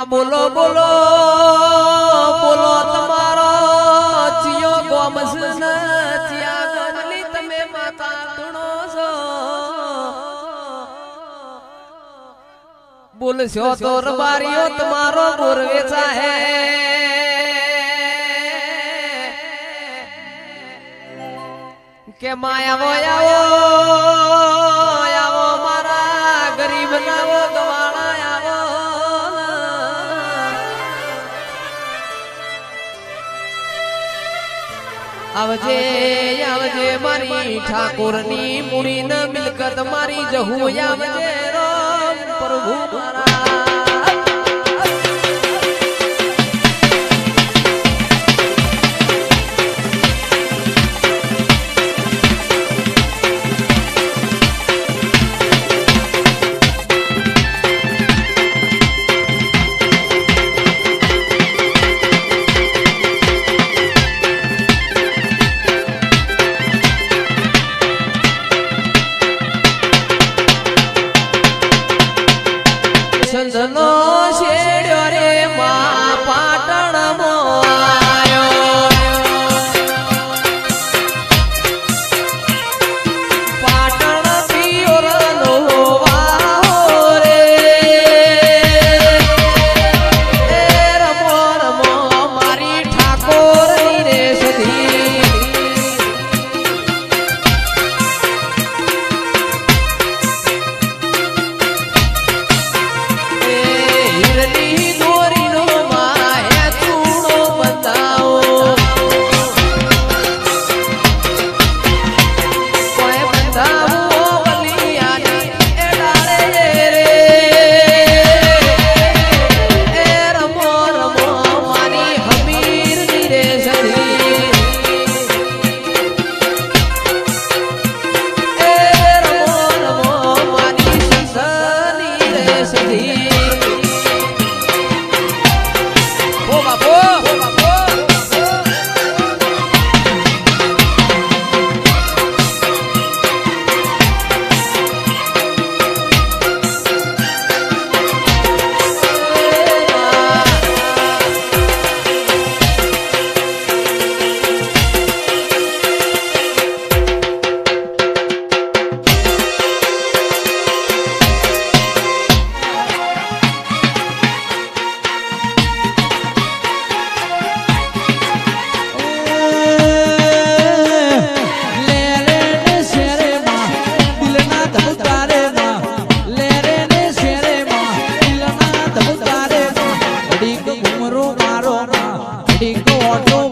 બોલો બોલો બોલો તમારો ચિયો ગોમસ ચિયા ગમલી તમે માતા ધૂણો છો. બોલશો તો રબારીઓ તમારો ગોરવે ચાહે કે માયા આવો આવજે આવજે મારી ઠાકોરની ન મિલકત મારી જહુ આવજે રામ પ્રભુ મારા. Cheio મારો. ઠીક ઓટો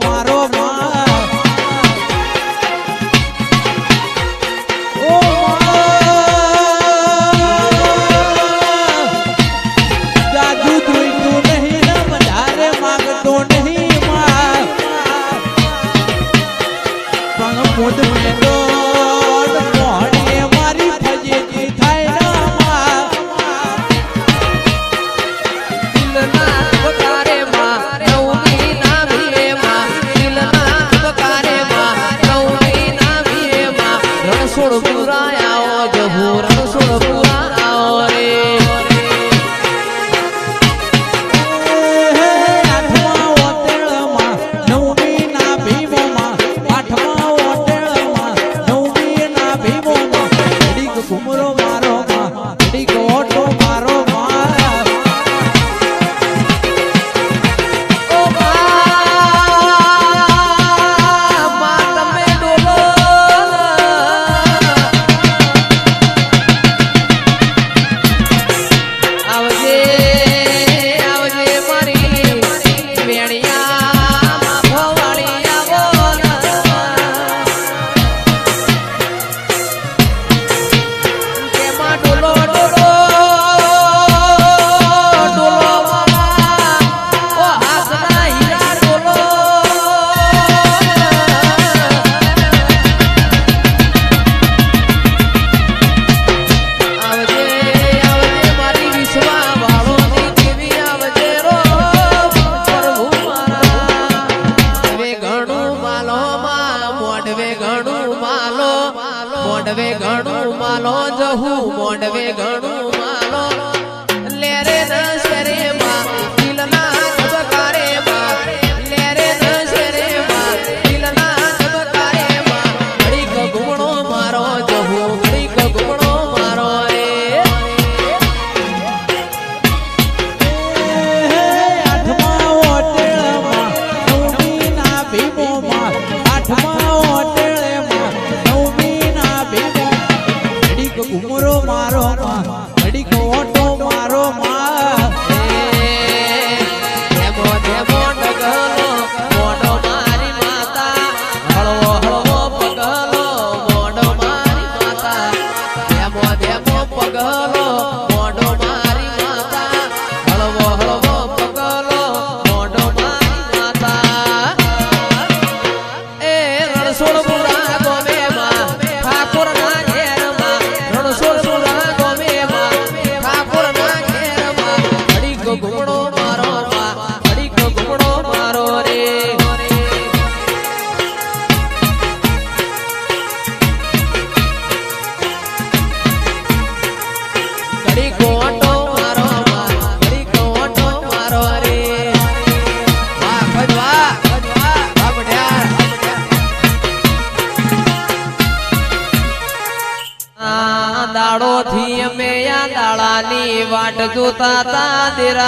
જોતા તા દેરા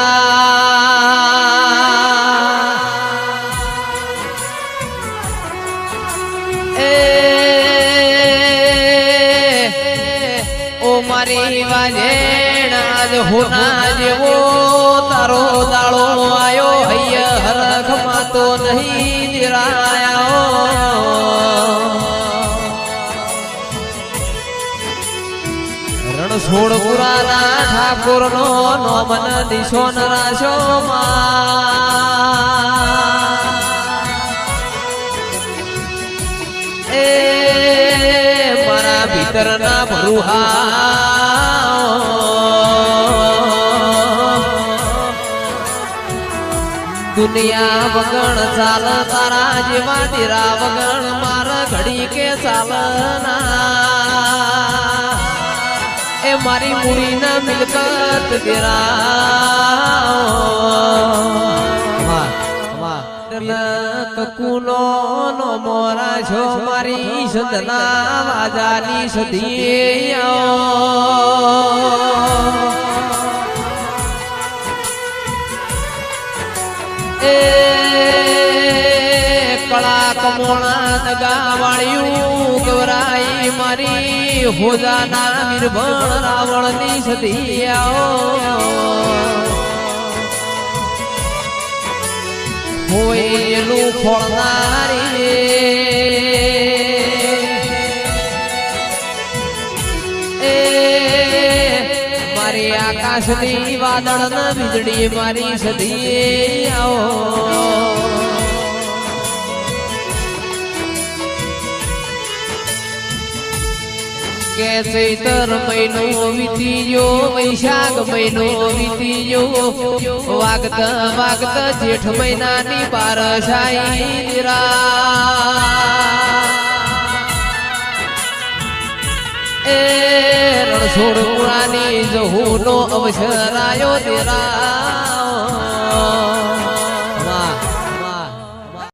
એ ઓ મારી વાજેણ આજ હોના જેવો તારો દાળો આયો. રણછોડ પુરાના ઠાકોર નો નોમન દિશો નરાશો એ મારા ભીતરના ભરુહા દુનિયા વગણ ચાલ, તારા જેવા દીરા વગણ મારા ઘડી કે ચાલના. મારી મુડીના મિલકત તેરા કુલો નો મોરા છો મારી સદના વાજાની સદી કળા ગાવાળ્યું ગવરાઈ મારી હોજાના નિર્ભણ રાવણની સદી આવો મારી આકાશની વાદળ વીજળી મારી સદી આવો કે ચૈતર મહિનો વીતી ગયો, વૈશાખ મહિનો વીતી ગયો. વાગત વાગત જેઠ મહિનાની બારશાઈ નિરા. એ રણછોડ પુરાની જહુનો અવસર આયો તેરા.